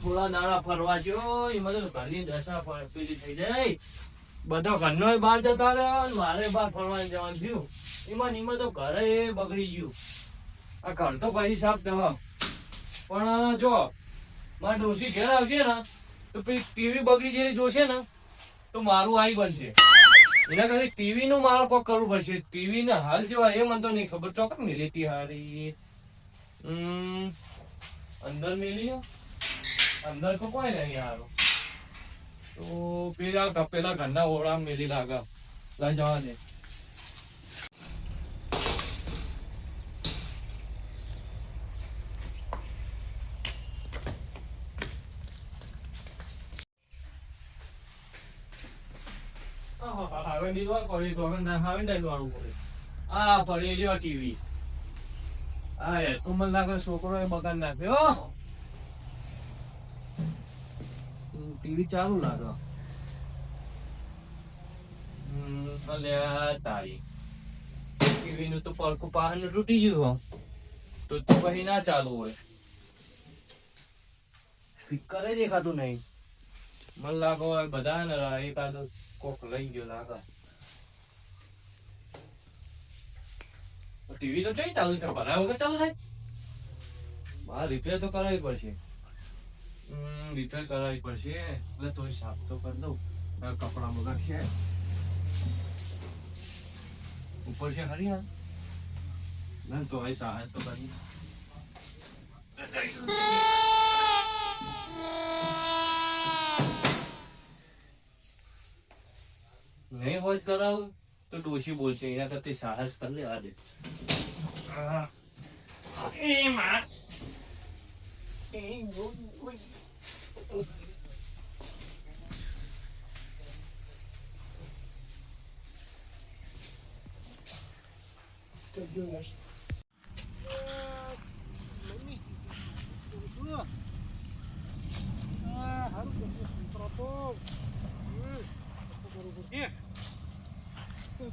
થોડા દાડા ફરવા ગયો એમાં તો ઘરની દશા પેલી થઈ જાય. બધો ઘરનો બહાર જતા રહ્યો અને મારે બહાર ફરવા જવાનું થયું. એમાં એમાં તો ઘરે બગડી ગયું. આ ઘર તો પછી સાફ થવા. પણ જો, મારા ડોસી ઘેર આવશે ને, તો પેલી ટીવી બગડી જેવી જોશે ને, તો મારું આઈ બનશે. એના કારણે ટીવી નું મારે પગ કરવું પડશે. ટીવી ને હાલ જેવા એ મને તો નહીં ખબર. ચોક્કસ મિલી હતી હારી અંદર મિલી? અંદર તો કોઈ નહીં હારું તો પેલા કપેલા ઘરના ઓળા મેલી લાગા. લઈ જવા દે. હવે નીકળવા પડે. આ પડી રહ્યો ટીવી. એ તો મને છોકરો એ બગાડ નાખ્યો ટીવી ચાલુ લાગે? અલ્યા તારી. ટીવી નું તો પડકું પાહન તૂટી ગયું હો. તો તો પછી ના ચાલુ હોય. સ્પીકર દેખાતું નહીં. મને લાગો હવે બધા ને એકાદ કોક લઈ ગયો લાગે. ટીવી તો ચઈ ચાલુ છે ભરાય વગર ચાલુ થાય બાર રિપેર તો કરાવી પડશે. રિપેર કરાવવી પડશે. એટલે તોય સાફ તો કરી દઉં. આ કપડા બધા છે ઉપર છે ખરી હા ના, તો અહીં સહાય તો કરી નહીં વોચ કરાવું, તો ડોશી બોલશે. એના કરતા સાહસ કરી લેવા દે. એ માં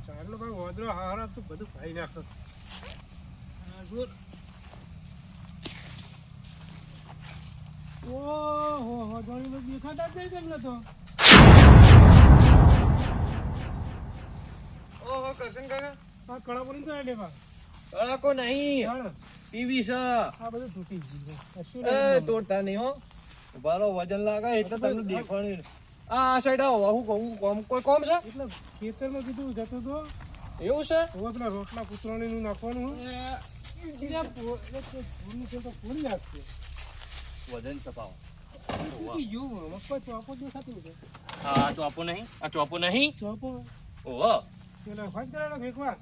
ચારનો ભાઈ વાદળો હારા તો બધું ભાઈ નાખો. આ ઓહો દેખાતા જ નહીં તમને તો ઓહો કરશન કાકા આ કળા પડી તો લેવા અળાકો નહીં જાણ ટીવી છે આ બધું તૂટી ગયું નહીં. નહીં હો ઉભારો વજન લાગે એટલે તમને આ આ સાઈડ આવો હું કહું કોમ કોઈ કોમ છે એટલે ખેતરમાં કીધું જતો તો એવું છે પેલા રોટલા કૂતરાને નું નાખવાનું બીજા ભૂલી નાખશે વજન સપાવો તૂટી ગયું મગફળી ચોપો દેખાતું છે આ ચોપો નહીં આ ચોપો નહીં ચોપો ઓહો પેલા ફાસ કરાવેલો એકવાર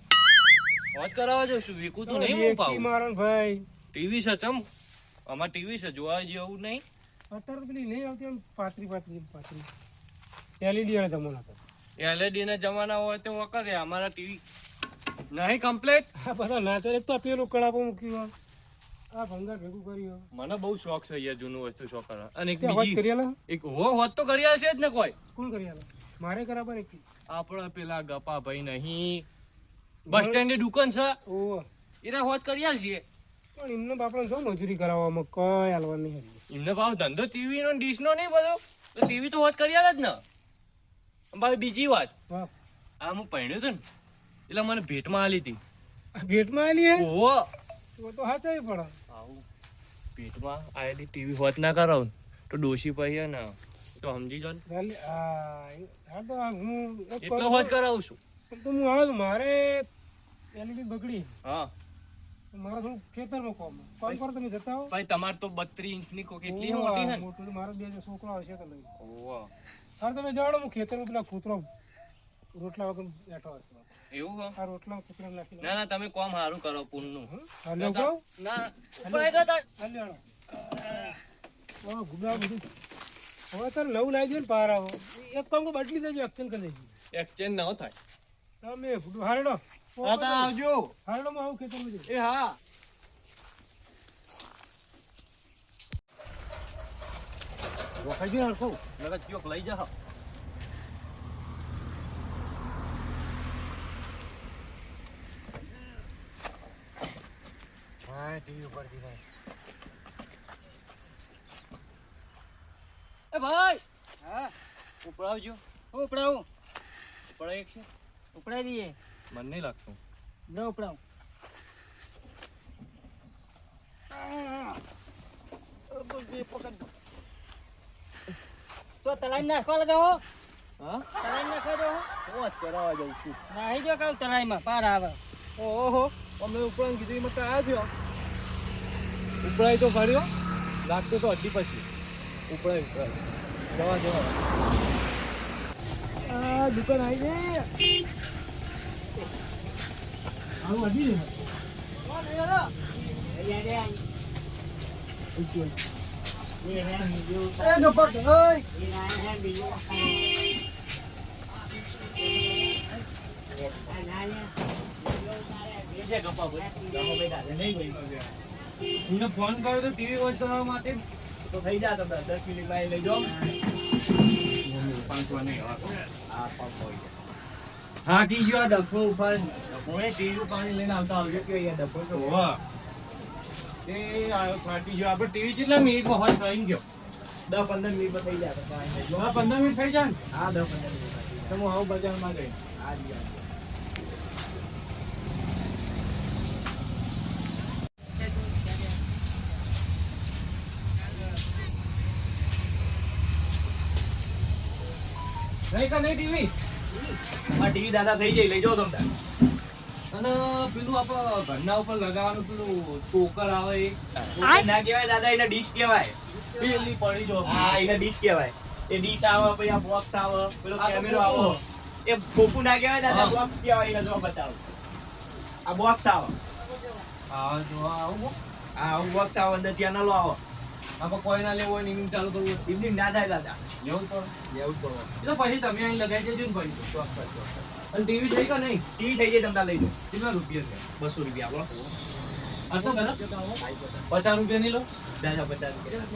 વોચ કરાવવા જઈશું વીકું તો નહીં હું એકી પાઉં મારણ ભાઈ ટીવી છે ચમ આમાં ટીવી છે જોવા જેવું નહીં અત્યારે તો પેલી નહીં આવતી આમ પાતરી પાતરી પાતરી એલઈડી વાળા જમાના હતા એલઈડી ના જમાના હોય તો વખતે અમારા ટીવી નહીં કમ્પ્લીટ આ બધા નાચરે તો આ પેલું કડાપો મૂક્યું આ ભંગાર ભેગું કર્યું. મને બહુ શોખ છે યાર જૂનું વસ્તુ શોખ કરવા અને એક બીજી કરિયાલા એક હો હોત તો કરિયાલા છે જ ને કોઈ? કોણ કરિયાલા મારે કરાબર એક આપણા પેલા ગપા ભાઈ નહીં. બસ સ્ટેન્ડ દુકાન છે. ઓ એરા હોત કરિયાલ છે પણ એમને બાપડા શું મજૂરી કરાવવામાં? કઈ હાલવા નહીં એમને ભાવ ધંધો ટીવી નો ડીશ નો નહીં બધો. તો ટીવી તો હોત કરિયાલ જ ને. ભાઈ બીજી વાત. આ હું પહેણ્યું હતું ને એટલે મને ભેટમાં આલી હતી. ભેટમાં આલી ઓહો. તો તો હાચાવી પડે. આવું. ભેટમાં આયેલી ટીવી હોત ના કરાવ તો ડોશી પછી ને. તો સમજી જો ને. ગાલી આ હા હું એટલો કામ કરાવું છું. તો હું આવે મારે એલઈડી બગડી. હા. તો થોડું ખેતરમાં કોમ? કોમ કરો તમે જતા હો. ભાઈ તમારે તો બત્રી ઇંચની કો કેટલી ઓહ, મોટી છે મોટું મારો બે છોકરો આવશે તો લઈ હા તમે જાણો હું ખેતરમાં પેલા કૂતરો રોટલા વગર બેઠો હશે એવું હો? આ રોટલા કૂતરા નાખી ના ના તમે કોમ સારું કરો કહું ના ઉપર આઈ જતા. હા લેવાનો હા. ગુડા બધું. હવે તારે નવું લાવી દે ને પાર આવો. એક કામ બદલી દેજો એક્સચેન્જ કરી દેજો. એક્સચેન્જ ના થાય. તમે હારેડો આવજો. હારડો માં આવું ખેતરમાં જઈ એ હા. વખાઈ ગયો હરખું નકર ચોક લઈ જા હા ટીવી ઉપરથી નહીં. ભાઈ! હા? ઉપડાવજો. હું ઉપડાવું? ઉપડાવ એક છે. ઉપડાવી દઈએ. મને નહીં લાગતું. ન ઉપડાવું. તો તલાઈ નાખવા લગાવો હા? તલાઈ નાખવા દો હું. જ કરાવવા જાઉં છું. નાહી જો તલાઈ તલાઈમાં પાર આવે. ઓહો અમે ઉપરાંત કીધું એમાં તો આવ્યો ઉપડાય તો ફર્યો લાગતો તો હજી પછી. ઉપડાય ઉપડાય જવા જવા. દુકાન આવી ગઈ. આવું અડી ને એને ફોન કર્યો તો ટીવી વોચ કરવા માટે. તો થઈ જાય તમે દસ મિનિટમાં લઈ જાઓ. હા કી ગયો આ ડફો ઉપાડ હું ટીવી પાણી લઈને આવતા આવજો કે અહીંયા ડબ્બો તો હોવા. એ આવ્યો ફાટી ગયો. આપણે ટીવી કેટલા મિનિટમાં હોત થઈ ગયો? દસ પંદર મિનિટમાં થઈ જાય હા પંદર મિનિટ થઈ જાય હા દસ પંદર મિનિટ તમે હું આવું બજારમાં ગઈ હા જી. નહીં કે નહીં ટીવી. આ ટીવી દાદા થઈ જાય લઈ જાઓ તમને અને પેલું આપણે ઘરના ઉપર લગાવવાનું પેલું ટોકર આવે એ. ના કહેવાય દાદા એને ડીશ કહેવાય. પેલી પડી જો હા એને ડીશ કહેવાય. એ ડીશ આવે પછી આ બોક્સ આવે પેલો કેમેરો આવે. એ ખોખું ના કહેવાય દાદા બોક્સ કહેવાય એને જો બતાવો. આ બોક્સ આવે. હા જો આવું. આ આવું બોક્સ આવે અંદર ચેનલો આવે. આપણે કોઈ ના લેવું હોય ને ચાલુ કરવું. એમની ના થાય દાદા. લેવું તો? લેવું જ એટલે પછી તમે અહીં લગાવી દેજો ને ભાઈ ચોક્કસ ચોક્કસ. અને ટીવી થઈ કે નહીં? ટીવી થઈ જાય તમને લઈ જાઓ કેટલા રૂપિયા છે? બસો રૂપિયા આપણો આટલો ખરા? પચાસ રૂપિયા ની લો? દાદા પચાસ રૂપિયા.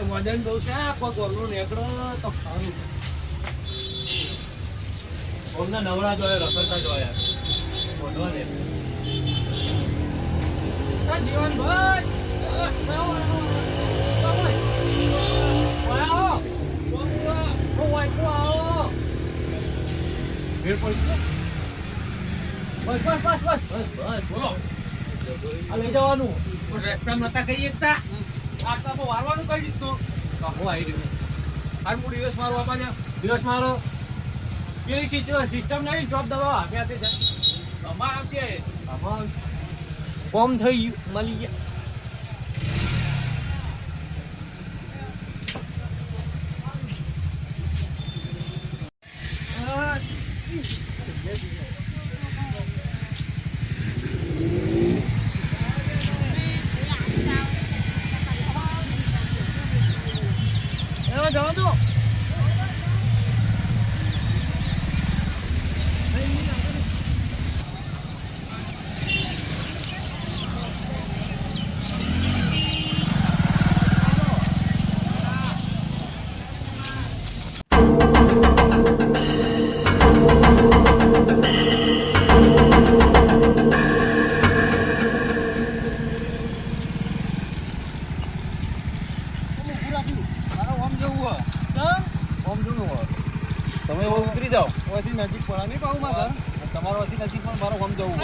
છે વજન બહુ છે. આ પગ ઓરનો તો ખાવાનું ઓમના નવરા જોયા રખડતા જોયા. બોલવા દે આ જીવનભાઈ ભીડ પડી. બસ બસ બસ બસ. બસ બસ બોલો. આ લઈ જવાનું. રસ્તા નતા કઈ એકતા? આટલા તો વારવાનું કઈ દીધું કાપો આવી રહ્યું. હાર હું દિવસ મારવા પાછા દિવસ મારો. પેલી સિસ્ટમ નહીં જોબ દવા આપે આપે જાય અમા આવશે આમાં કોમ થઈ ગયું મળી ગયા. તમારો હજી નજીક પણ મારો ફોન જવું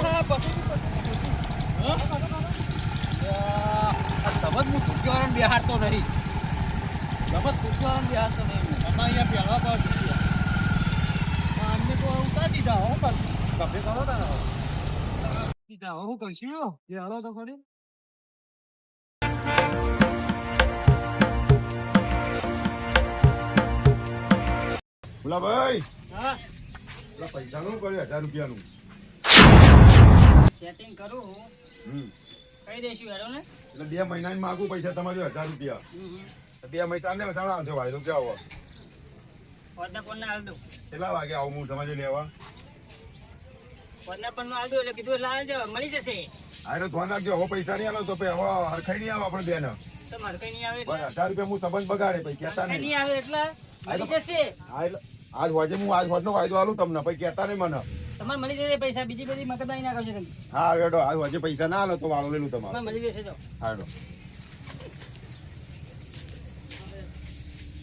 તમે જ હું કુટકીવાળાને બિહારતો નહીં. તમે જ કુટકીવાળાને બિહારતો નહીં. તમે અહીંયા પહેલા પર અમને તો ઉતારી દીધા હો કપડે કરો તારા દીધા હું કહીશું જે હાલો તો ખરી ભોલાભાઈ. હા? પેલા પૈસાનું કર્યું હજાર રૂપિયાનું. સેટિંગ કરું હમ. કહી દઈશું હેડો ને. એટલે બે મહિનાની માગું પૈસા તમારે હજાર રૂપિયા. બે મહિના ચાલે ચાલો આવજો ભાઈ આવો પોતના પણ હાલ દઉં. કેટલા વાગે આવું હું તમારે લેવા? પોતના પણ હાલ દઉં એટલે કીધું એટલે હાલ મળી જશે. હા એટલે ધ્યાન રાખજો હવે પૈસા નહીં આવે તો પછી હવે હરખાઈ નહીં આવે આપણે બેન. તમારે નહીં આવે હજાર રૂપિયા હું સંબંધ બગાડે પછી કહેતા નહીં. નહીં આવે એટલે મળી જશે. હા એટલે આજ હોજે હું આજ હોજનો વાયદો આલું તમને પછી કહેતા નહીં મને. તમારે મળી જશે પૈસા બીજી બધી મગજમારી ના કરજો તમે. હા રેડો આજ હોજે પૈસા ના આલો તો વાળો લેલું તમારે. મળી જશે જો હા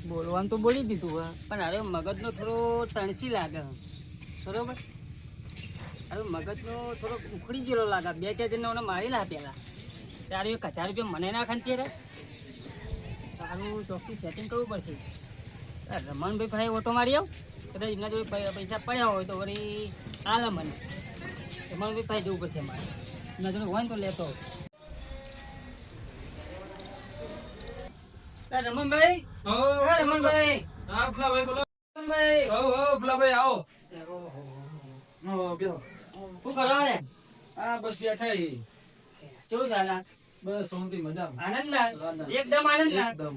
બોલવાનું તો બોલી દીધું હા. પણ હવે મગજનો થોડો તણસી લાગે બરોબર? હવે મગજનો થોડો ઉખડી ગયેલો લાગે. બે ચાર જણને મારી લા પેલા. ત્યારે એ કચાર રૂપિયા મને ના ખંચે રે. તારું ચોખ્ખું સેટિંગ કરવું પડશે. રમણભાઈ ભાઈ ઓટો મારી આવ. કદાચ એમના જોડે પૈસા પડ્યા હોય તો વળી આલે મને. રમણભાઈ ભાઈ જવું પડશે મારે. એમના જોડે હોય ને તો લેતો રમણભાઈ? રમણભાઈ? હા ભુલાભાઈ બોલો. રમણભાઈ? હો હો ભુલાભાઈ આવો. શું કરો ને હા બસ બેઠા કેવું ચાલે? બસ શાંતિ મજામાં. આનંદ એકદમ આનંદ એકદમ.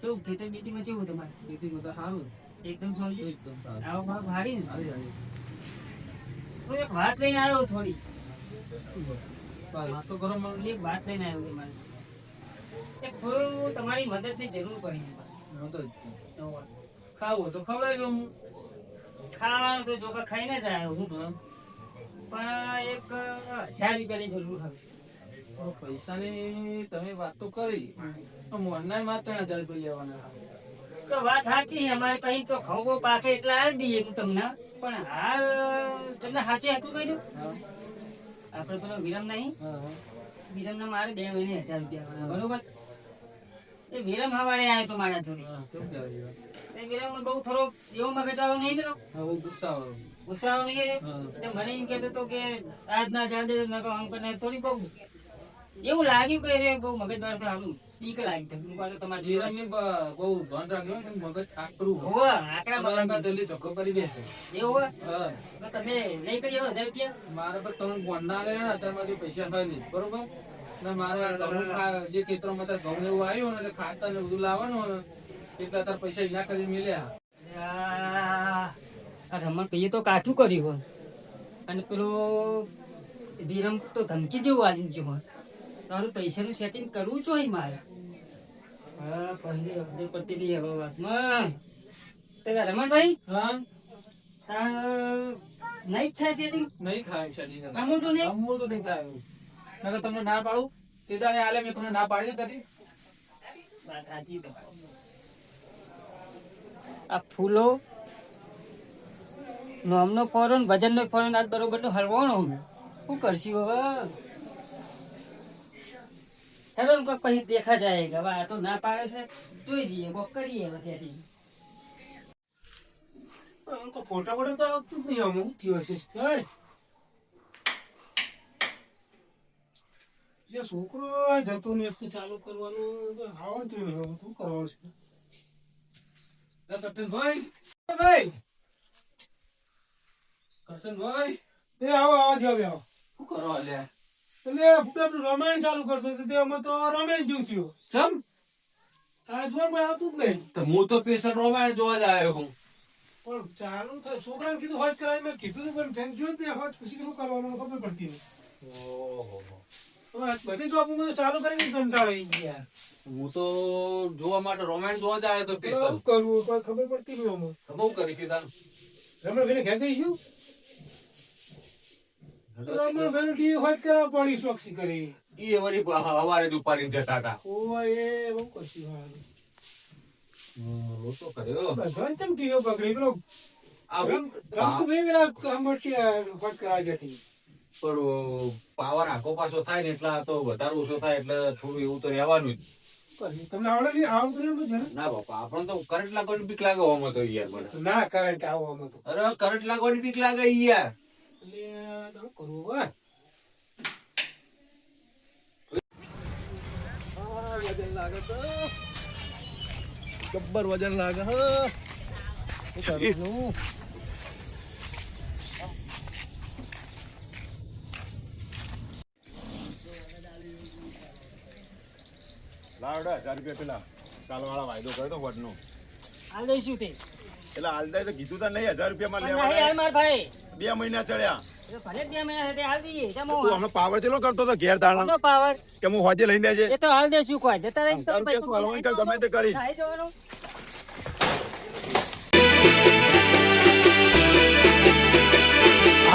કેવું ખેતર બેટીમાં જેવું તમારે ખેતીમાં તો સારું એકદમ શાંતિ એકદમ સારું આવો હારી ને હારી એક વાત લઈને આવ્યો થોડી વાતો કરો મને એક વાત લઈને આવ્યો છું મારે એક થોડું તમારી મદદની જરૂર પડી. મદદ ખાવું તો ખવડાવી દઉં ખાવાનું તો જોકા ખાઈને જ આવ્યો હું પણ એક હજાર રૂપિયાની જરૂર તો પૈસાની તમે વાત તો કરી. ત્રણ હજાર રૂપિયા લેવાના તો વાત સાચી અમારે કઈ તો ખવો પાકે એટલે આવી દઈએ હું તમને. પણ હાલ તમને સાચું હતું કહી દઉં? આપણે પેલો વિરમ નહીં? હા હા. વિરમને મારે બે મહિને હજાર રૂપિયા બરોબર? એ વિરમ હવાડે આવ્યો તો મારા જોડે? એ વિરમમાં બહુ થોડો એવો મગજવાળો નહીં પેલો? હા, બહુ ગુસ્સા આવે. ગુસ્સાઓ નહીં. મને એમ કહેતો તો કે આજ ના જાણ દે નકર આમ થોડી બહુ એવું લાગ્યું કે રે બહુ મગજવાળો તો આવું બીક લાગી તો હું પાછો તમારે જીવન બહુ ધન રાખ્યો ને મગજ આકરું હો. આકરા મગજ. જલ્દી ઝઘડો કરી દેશે. એવું હોય? હા. તમે નહીં કરી હજાર રૂપિયા મારે પર તમે ગોંડા લે ને અત્યારે મારી પૈસા થાય નહીં. બરોબર? ને મારા ઘઉં જે ખેતરોમાં તાર ઘઉં એવું આવ્યું ને એટલે ખાતર ને બધું લાવવાનું એટલા અત્યારે પૈસા એના કરી મળ્યા રમણ કહીએ તો કાઠું કર્યું હોય. અને પેલો વિરમ તો ધમકી જેવું આવી ગયું હોય. તારું પૈસાનું સેટિંગ કરવું જોઈએ મારે. હા પહેલી અબજે પડતી રહી હવે વાતમાં. તો રમણભાઈ? હા. નહીં થાય સેટિંગ નહીં ખાય તો નહીં? અમૂલ તો નહીં થાય. નકર તમને ના પાડું? તે દાડે આલે મેં તમને ના પાડી વાત સાચી આ ફૂલો નોમનો ફોરો ને ભજનનો ફોરો ને આજ બરોબર નો હલવાનો શું કરશું હવે હેલો ને કોક પછી દેખા જાય વા તો ના પાડે છે જોઈ જઈએ કોક કરીએ setting. ફોટા ફોટા તો આવતું જ નહીં હું થયું કઈ જે છોકરો જતો ને એક તો ચાલુ કરવાનું તો આવડતું નહીં હવે શું કરવાનું છે? કરશનભાઈ ભાઈ કરશનભાઈ એ આવો આવો જો આવો શું કરો અલ્યા એટલે આપણું રામાયણ ચાલુ કરતો હતો અમે તો રમેશ જેવું થયું. સમ? આ જોવા કોઈ આવતું જ નહીં. તો હું તો પેશન્ટ રોમાયણ જોવા જ આવ્યો હું. પણ ચાલુ થાય. છોકરાને કીધું હોજ કરાય મેં કીધું પણ જેમ જોયું નહીં હોજ પછી શું કરવાનું ખબર પડતી નહીં. ઓહો. બધી જોબ હું બધું ચાલુ કરીને કંટાળો ગયા. હું તો જોવા માટે રોમાયણ જોવા જ આવ્યો તો પેશન્ટ કરવું? કોઈ ખબર પડતી નહીં અમે બહુ કરી કીધા રમણભાઈને ઘેર જઈ ગયું? રમણભાઈને થી હોજ કરવા પડી ચોકસી કરી. એ વળી હવારે જ જતા હતા. ઓય એ બહુ કશી વાત રોતો કર્યો બધાને ચમ પકડી પેલો આ રમ રમતુભાઈ પેલા કામથી હોજ કરવા જતી. પણ પાવર આખો પાછો થાય ને એટલા તો વધારે ઓછો થાય એટલે થોડું એવું તો રહેવાનું જ. તમને આવડે આવડતું ના. બાપા આપણને તો કરંટ લાગવાની બીક લાગે આમાં તો યાર મને. ના કરંટ આવો તો. અરે કરંટ લાગવાની બીક લાગે યાર. એટલે શું કરવું હવે વજન લાગે તો જબ્બર વજન લાગે હા કરવાનું? હજાર રૂપિયા પેલા. કાલવાળા વાયદો કર્યો તો વડનો. આ લઈશું તે. એટલે હાલતા તો કીધું તા નહીં હજાર રૂપિયામાં પણ નહીં હાલ માર ભાઈ. બે મહિના ચડ્યા. ભલે બે મહિના સાથે હાલ દઈએ. તું હું હમણાં પાવર ચેલો કરતો હતો ઘેર આનો પાવર કે હું હોજે લઈને જાય એ તો હાલ દેશું કોઈ જતા રહી ગમે તે કરી. જવાનું.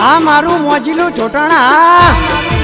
આ મારું મોજીલું ચોટાણા.